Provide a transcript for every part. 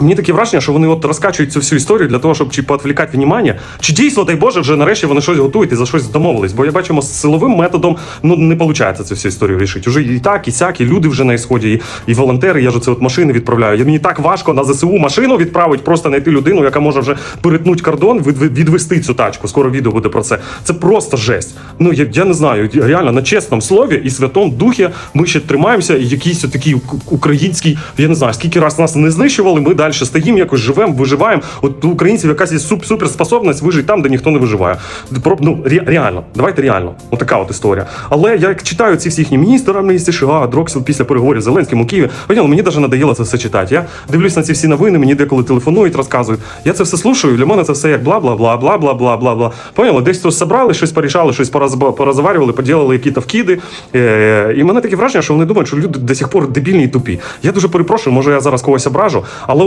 Мені таке враження, що вони от розкачують цю всю історію для того, щоб чи поотвлікати внимання, чи дійсно, дай Боже, вже нарешті вони щось готують і за щось домовились. Бо я бачимо, з силовим методом ну не виходить цю всю історію рішити. Уже і так, і сяк, і люди вже на ісході, і, і волонтери. Я ж це от машини відправляю. Я мені так важко на ЗСУ машину відправити, просто знайти людину, яка може вже перетнути кордон, від, від- відвести цю тачку. Скоро відео буде про це. Це просто жесть. Ну я, я не знаю. Реально на чесному слові і святому духі ми ще тримаємося. І якийсь такий ук- український, я не знаю, скільки раз нас не знищували. Ми далі стоїмо, якось живемо, виживаємо. От у українців якась є суперспособність вижити там, де ніхто не виживає. Про, ну, ре, реально, давайте реально. Отака от історія. Але я як читаю ці всі їхні міністри, міністр США, Дроксіл після переговорів з Зеленським у Києві, поняли, мені навіть надоело це все читати. Я дивлюсь на ці всі новини, мені деколи телефонують, розказують. Я це все слушаю, для мене це все як бла, бла, бла, бла, бла, бла, бла, бла. Поняли, десь то собрали, щось порішали, щось порозаварювали, поділили якісь вкиди. Е, і мене таке враження, що вони думають, що люди до сих пор дебільні і тупі. Я дуже перепрошую, може я зараз когось ображу, але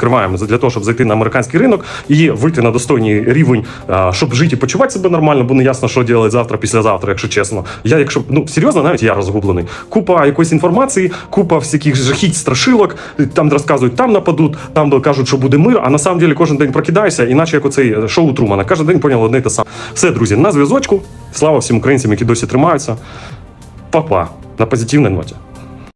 відкриваємо для того, щоб зайти на американський ринок і вийти на достойний рівень, щоб жити і почувати себе нормально, бо не ясно, що робити завтра, післязавтра, якщо чесно. Я, якщо ну серйозно, навіть я розгублений. Купа якоїсь інформації, купа всяких жахіть, страшилок. Там розказують, там нападуть, там кажуть, що буде мир. А на самом деле кожен день прокидаєшся, іначе як оцей шоу Трумана. Кожен день поняв одне те саме. Все, друзі, на зв'язочку. Слава всім українцям, які досі тримаються. Па-па. На позитивній ноті.